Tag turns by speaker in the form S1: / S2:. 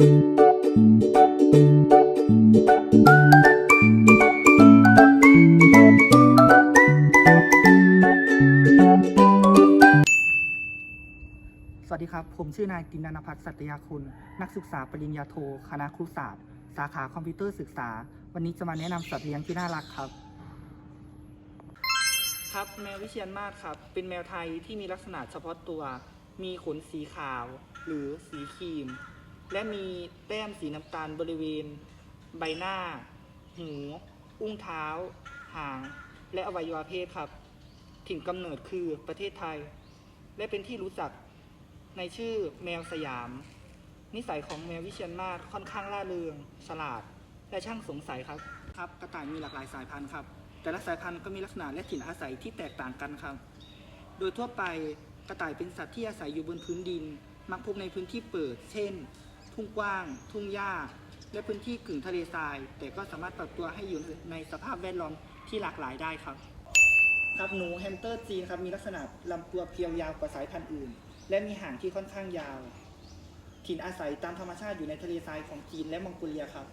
S1: สวัสดีครับ ผมชื่อนายตินานพัฒน์สัตยาคุณ นักศึกษาปริญญาโท คณะครุศาสตร์ สาขาคอมพิวเตอร์ศึกษา วันนี้จะมาแนะนำสัตว์เลี้ยงที่น่ารักครับ ครับแมววิเชียนมาศครับ เป็นแมวไทยที่มีลักษณะเฉพาะตัว มีขนสีขาว หรือสีครีม และมีแต้มสีน้ำตาลบริเวณ ใบหน้า หู อุ้งเท้า หาง และอวัยวะเพศครับถิ่นกำเนิดคือประเทศไทย และเป็นที่รู้จักในชื่อแมวสยาม นิสัยของแมววิเชียนมาศค่อนข้างล่าเริงฉลาด และช่างสงสัยครับครับกระต่ายมีหลากหลายสายพันธุ์ครับ แต่ละสายพันธุ์ก็มีลักษณะและถิ่นอาศัยที่แตกต่างกันครับ โดยทั่วไปกระต่ายเป็นสัตว์ที่อาศัยอยู่บนพื้นดิน มักพบในพื้นที่เปิด เช่น ทุ่งกว้าง ทุ่งหญ้า และพื้นที่กึ่งทะเลทราย แต่ก็สามารถปรับตัวให้อยู่ในสภาพแวดล้อมที่หลากหลายได้ครับ ครับหนูแฮมสเตอร์จีนครับมีลักษณะลำตัวเพียวยาวกว่าสายพันธุ์อื่น และมีหางที่ค่อนข้างยาว ถิ่นอาศัยตามธรรมชาติอยู่ในทะเลทรายของจีนและมองโกเลียครับ